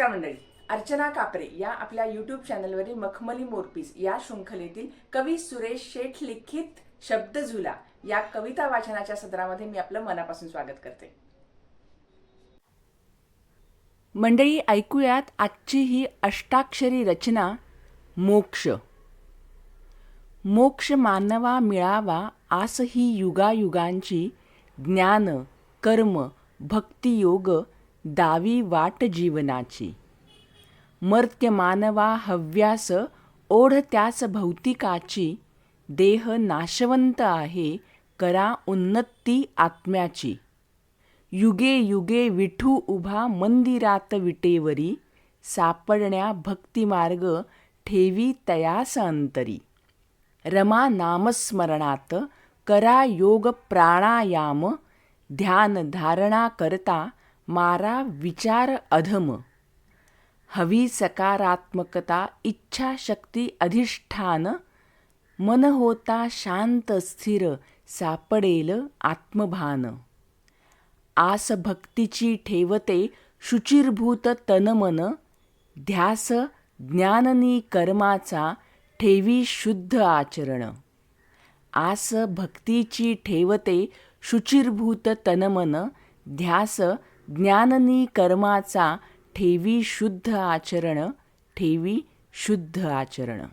नमस्कार मंडळी. अर्चना कापरे या आपल्या यूट्यूब चॅनलवरील मखमली मोरपीस या शृंखलेतील कवी सुरेश शेठ लिखित शब्द झुला या कविता वाचनाच्या सत्रामध्ये मी आपलं मनापासून स्वागत करते. मंडळी ऐकूयात आजची ही अष्टाक्षरी रचना मोक्ष. मोक्ष मानवा मिळावा आस ही युगायुगांची ज्ञान कर्म भक्तियोग दावी वाट जीवनाची. मर्त्य मानवा हव्यास ओढ त्यास भौतिकाची. देह नाशवंत आहे करा उन्नती आत्म्याची. युगे युगे विठू उभा मंदिरात विटेवरी सापडण्या भक्तिमार्ग ठेवी तयास अंतरी. रमा नामस्मरणात करा योग प्राणायाम ध्यान धारणा करता मारा विचार अधम. हवी सकारात्मकता इच्छाशक्ती अधिष्ठान मन होता शांत स्थिर सापडेल आत्मभान. आस भक्तीची ठेवते शुचिरभूत तनमन ध्यास ज्ञाननी कर्माचा ठेवी शुद्ध आचरण. आस भक्तीची ठेवते शुचिरभूत तनमन ध्यास ज्ञाननी कर्माचा ठेवी शुद्ध आचरण ठेवी शुद्ध आचरण.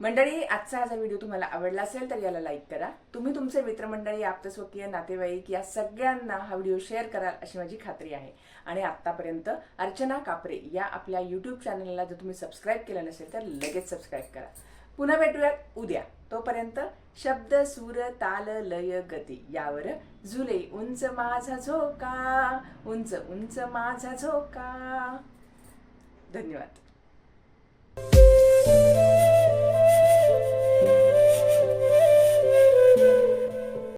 मंडळी आजचा हा जर व्हिडिओ तुम्हाला आवडला असेल तर याला लाईक करा. तुम्ही तुमचे मित्रमंडळी आप्तस्वकीय नातेवाईक या सगळ्यांना हा व्हिडिओ शेअर कराल अशी माझी खात्री आहे. आणि आत्तापर्यंत अर्चना कापरे या आपल्या यूट्यूब चॅनलला जर तुम्ही सबस्क्राईब केलं नसेल तर लगेच सबस्क्राईब करा. पुन्हा भेटूयात. उद्या. तोपर्यंत शब्द सूर ताल लय गती यावर झुले उंच माझा झोका उंच उंच माझा झोका. धन्यवाद.